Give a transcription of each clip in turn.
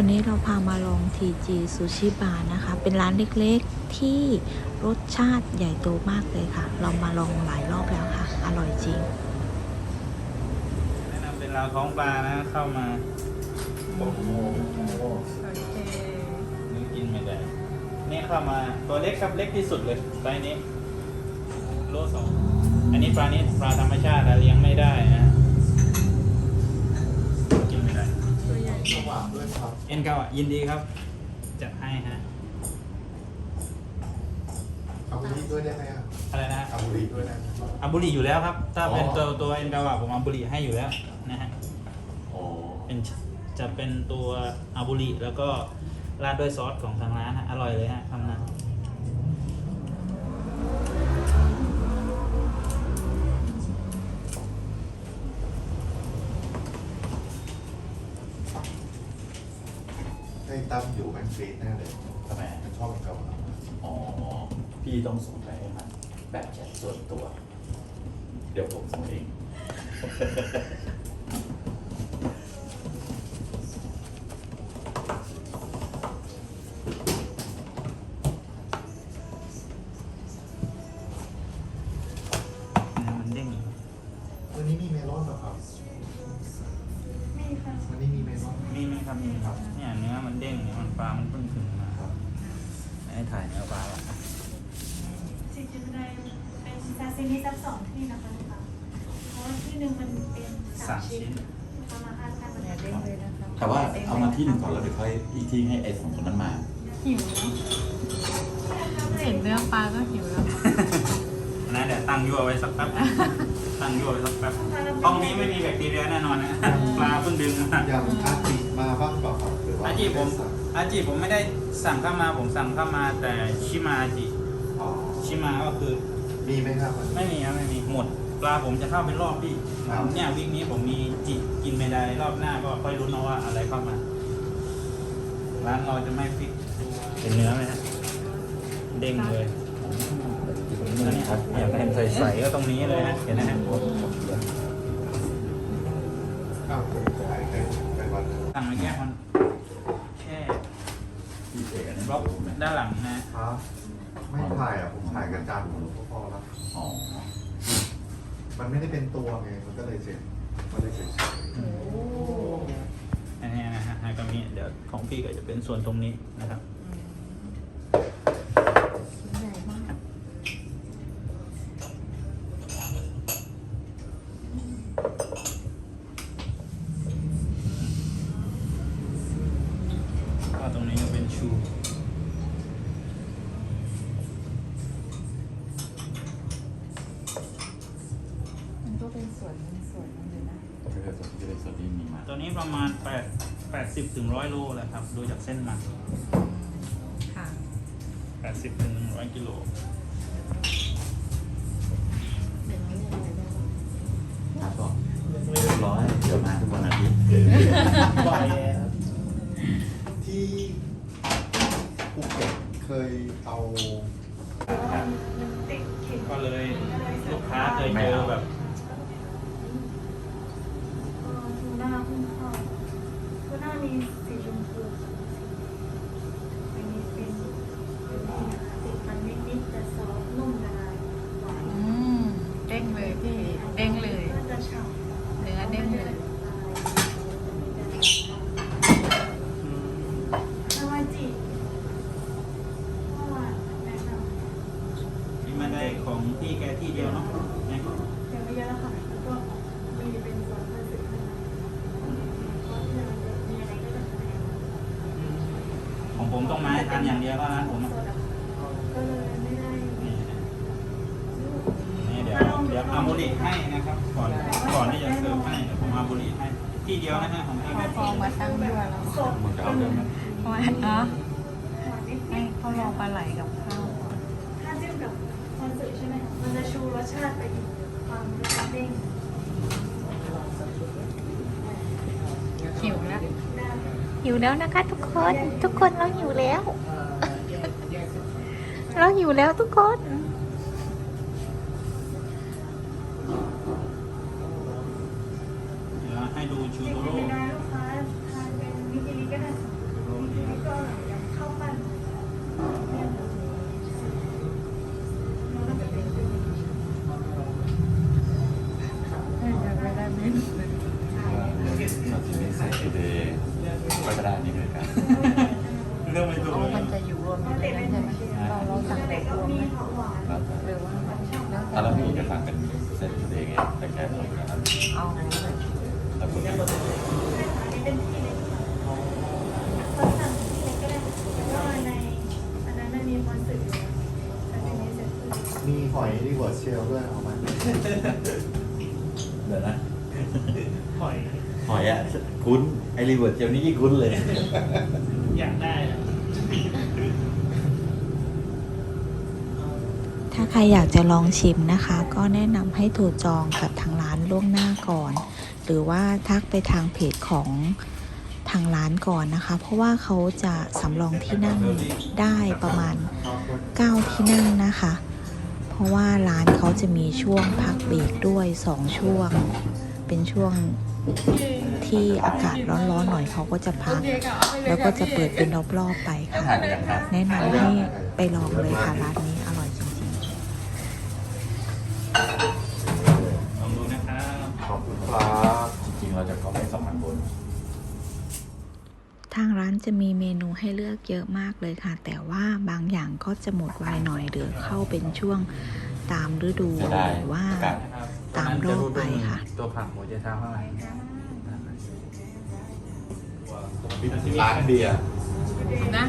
วันนี้เราพามาลอง TG Sushi Bar นะคะ เป็นร้านเล็กๆที่รสชาติใหญ่โตมากเลยค่ะ เรามาลองหลายรอบแล้วค่ะ อร่อยจริง แนะนำเป็นราวท้องปลานะเข้ามาโอ้โหนี่กินไม่ได้นี่เข้ามาตัวเล็กครับเล็กที่สุดเลยไซส์นี้โลสองอันนี้ปลานี้ปลาธรรมชาติเลี้ยงไม่ได้นะกินไม่ได้ สว่างด้วยครับ เอ็นเก้าอะยินดีครับจะให้ฮะ เอาบุหรี่ด้วยได้ไหมครับอะไรนะฮะเอาบุหรี่ด้วยได้ไหมอัมบุรีอยู่แล้วครับ ถ้าเป็นอ๋อ ตัวตัวเอ็นเก้าอะผมอัมบุรีให้อยู่แล้วนะฮะ อ๋อเป็นจะเป็นตัวอาบุริแล้วก็ราดด้วยซอสของทางร้านฮะอร่อยเลยฮะทำนั้น ตั้มอยู่แมนฟรีดแน่เลยทำไมมันชอบเกาหลีอ๋อ พี่ต้องส่งไปให้มันแบบแชทส่วนตัว เดี๋ยวผมส่งเอง เป็นซาซิมิสักสองที่นะคะลูกค้าเพราะว่าที่หนึ่งมันเป็นสามชิ้นประมาณห้าพันบาทเด้งเลยนะคะแต่ว่าเอามาที่หนึ่งก่อนแล้วเดี๋ยวค่อยอีกที่ให้ไอ้สองคนนั้นมา หิวเห็นเนื้อปลาก็หิวแล้วนะเดี๋ยวตั้งยั่วไว้สักแป๊บ ตั้งยั่วไว้สักแป๊บ ห้องนี้ไม่มีแบคทีเรียแน่นอนนะ ปลาเพิ่งดึงมาอย่างอาจิมาบ้างเปล่าครับหรือว่าอาจิผม อาจิผมไม่ได้สั่งเข้ามาผมสั่งเข้ามาแต่ชิมาอาจิ อ๋อชิมาก็คือ มีไหมครับวันไม่นี้มีครับไม่มีหมด ปลาผมจะเข้าเป็นรอบพี่ครับ เนี่ยวีคนี้ผมมีจิกินไม่ได้รอบหน้าก็ค่อยรุ้นเอาว่าอะไรเข้ามา ร้านเราจะไม่ฟิกเป็นเนื้อไหมฮะเด้งเลยแล้วเนี่ยอยากเป็นใสๆก็ตรงนี้เลยฮะเห็นไหมฮะอ้าวผมขายไปไปวันหนึงสั่งมาแค่มันแค่พี่เอกอันนี้บล็อกรู้ไหมด้านหลังนะ ครับ ไม่ถ่ายอะผมถ่ายกับจานผมก็พอแล้วอ๋อมันไม่ได้เป็นตัวไงมันก็เลยเจ็บมันเลยเฉยอันนี้นะฮะฮากามิเดี๋ยวของพี่ก็จะเป็นส่วนตรงนี้นะครับ นะก็เป็นส่วนที่เป็นส่วนที่มีมาตัวนี้ประมาณ8 80ถึง100โลแหละครับ ดูจากเส้นมันค่ะ 80ถึง100กิโลครับก็เรียบร้อยเดี๋ยวมาทุกวันอาทิตย์บ่อยๆที่ภูเก็ตเคยเอามันติดเข็มก็เลยลูกค้าเคยเจอแบบ ทูน่าเพิ่งเข้าทูน่ามีสีชมพูอันนี้เป็นเป็นนี่นะคะติดมันนิดๆแต่ซอฟต์นุ่มละลายหวาน อืมเด้งเลยพี่ เด้งเลย ก็จะฉ่ำ เนื้อเด้งเลย นาวาจิเมื่อวานแนะน ที่ไม่ได้ของพี่แกที่เดียวเนาะนะำยังไม่เยอะแล้วค่ะแล้วก็มีเป็นซอสผสมข้างในเพราะที่เราจะมีอะไรก็จะแสดง ของ ผมต้องมาทานอย่างเดียวเท่านั้นผมอะก็เลยไม่ได้นี่นี่เดี๋ยวเดี๋ยวอาบุริให้นะครับ ก่อนก่อนที่จะเสิร์ฟให้เดี๋ยวผมอาบุริให้ที่เดียวนะฮะของพี่แกฟองมาตั้งด้วยแล้วสดมันจะเอาเรื่องนั้นเพราะว่าเนาะหวานนิดให้เขาลองปลาไหลกับข้าวๆถ้าจิ้มกับคอนสึใช่ไหมคะมันจะชูรสชาติไปอีกความรสชาติเด้งหิวแล้ว หิวแล้วนะคะทุกคนทุกคนเราหิวแล้ว เราหิวแล้วทุกคนเดี๋ยวให้ดูชูโตๆโร่ แต่แกสั่งนะครับเอาแล้วคุณอันนี้เป็นที่เล็กค่ะก็สั่งที่เล็กก็ได้เพราะว่าในอันนั้นมันมีฟอนต์สื่อมีหอยรีเวิร์สเชลด้วยเอาไหมเดี๋ยวนะ หอย หอยอะ คุ้น ไอรีเวิร์ดเจลนี่ยิ่งคุ้นเลย อยากได้อะ ถ้าใครอยากจะลองชิมนะคะ ก็แนะนำให้โทรจองกับทางร้านล่วงหน้าก่อน หรือว่าทักไปทางเพจของทางร้านก่อนนะคะ เพราะว่าเขาจะสำรองที่นั่งได้ประมาณ 9 ที่นั่งนะคะ เพราะว่าร้านเขาจะมีช่วงพักเบรกด้วย 2 ช่วง เป็นช่วงที่อากาศร้อนๆหน่อยเขาก็จะพัก แล้วก็จะเปิดเป็นรอบๆไปค่ะ แนะนำให้ไปลองเลยค่ะร้านนี้อร่อยจริง ลองดูนะครับ ขอบคุณครับ จริงๆเราจะขอไปสองพันคน ๆ ทางร้านจะมีเมนูให้เลือกเยอะมากเลยค่ะ แต่ว่าบางอย่างก็จะหมดไวหน่อยหรือเข้าเป็นช่วงตามฤดูจะได้หรือว่าการนะครับตามรอบไปค่ะ ตัวผักหัวใจเท้าข้างในร้านเบียร์นะ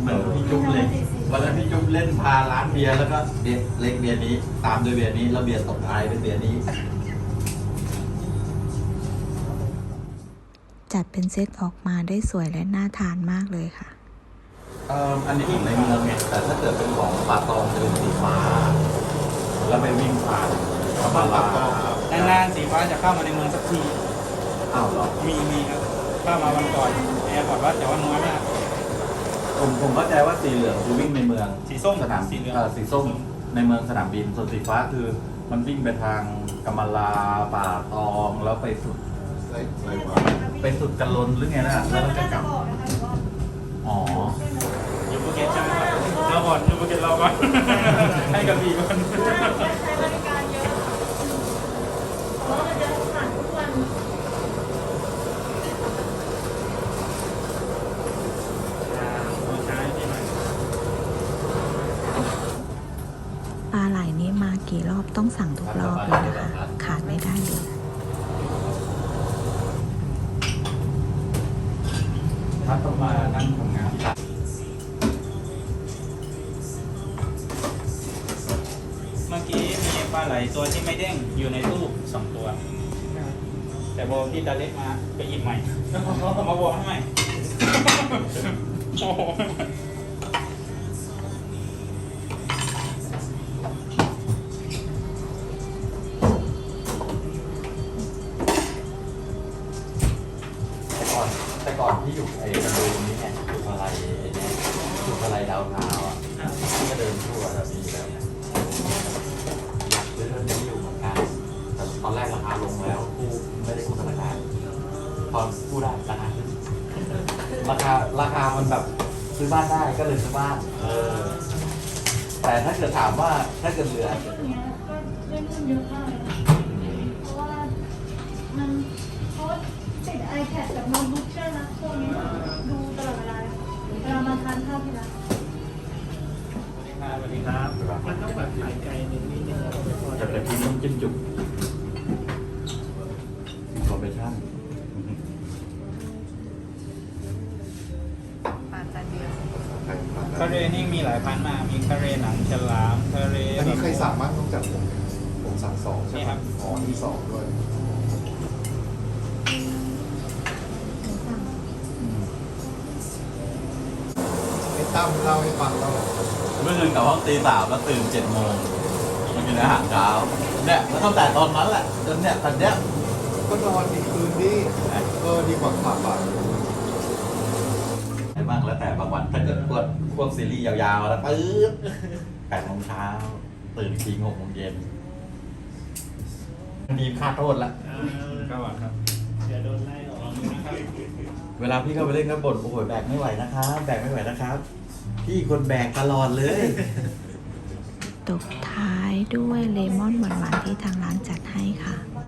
เหมือนพี่จุ๊บเลยวันนั้นพี่จุ๊บเล่นพาร้านเบียร์แล้วก็เบียร์เล็กเบียร์นี้ ตามด้วยเบียร์นี้แล้วเบียร์ตกท้ายเป็นเบียร์นี้ จัดเป็นเซตออกมาได้สวยและน่าทานมากเลยค่ะ เอ่ออันนี้อยู่ในเมืองไงแต่ถ้าเกิดเป็นของปลาตองจะเป็นสีฟ้า แล้วไปวิ่งผ่านกำมะลานานๆสีฟ้าจะเข้ามาในเมืองสักทีอ้าวเหรอมีมีครับเข้ามาวันก่อนแอร์พอร์ตว่าแต่ว่าน้อยมากผมผมเข้าใจว่าสีเหลืองคือวิ่งในเมืองสีส้มสนามสีเหลืองสีส้มในเมืองสนามบินส่วนสีฟ้าคือมันวิ่งไปทางกำมะลาป่าตองแล้วไปสุด อะไรอะไรวะไปสุดกันล้นหรือไงนะแล้วก็จะกลับอกนะคะว่าอ๋อ ยูบูเกตใช่ไหมครับเราก่อนยูบูเกตเราก่อนให้กับพี่ก่อน ใช้บริการเยอะเพราะว่ามันจะผ่านทุกวัน ใช้พี่หน่อย ปลาไหลนี้มากี่รอบต้องสั่งทุกรอบเลยนะคะ ขาดไม่ได้เลย ต้องมานั่งทำงานที่ร้านเมื่อกี้มีปลาไหลตัวที่ไม่เด้งอยู่ในตู้สองตัว แต่บอพี่ตาเล็กมาไปหยิบใหม่ มาบอกให้ใหม่โอ้ มันแบบซื้อบ้านได้ก็เลยซื้อบ้านเออแต่ถ้าเกิดถามว่าถ้าเกิดเหลือช่วงเนี้ยก็เล่นขึ้นเยอะมากเลย ใครสั่งคาเรนี่มีหลายพันมาก มีคาเรหนังฉลามคาเรอันนี้ใครสั่งบ้างนอกจากผมผมสั่งสองใช่นี่ไหมครับอ๋อที่สองด้วยไอ้ตั้มเล่าให้ฟังแล้วเหรอเมื่อคืนกลับห้องตีสามแล้วตื่นเจ็ดโมงมันกินอาหารเช้าเนี่ยแล้วตั้งแต่ตอนนั้นแหละจนเนี่ยตอนเนี้ยก็นอนอีกคืนดิเออดีกว่าขับอะไอ้ บ้างแล้วแต่บางวันถ้าเกิดพวกพวกซีรีส์ยาวๆแล้วปื๊ดแปดโมงเช้าตื่นอีกทีหกโมงเย็นมีค่าโทษละก็หวังครับเดี๋ยวโดนไล่ออกนะครับเวลาพี่เข้าไปเล่นก็บ่นโอ้โหแบกไม่ไหวนะครับ แบกไม่ไหวนะครับ พี่คนแบกตลอดเลยตกท้ายด้วยเลมอนหวานๆที่ทางร้านจัดให้ค่ะ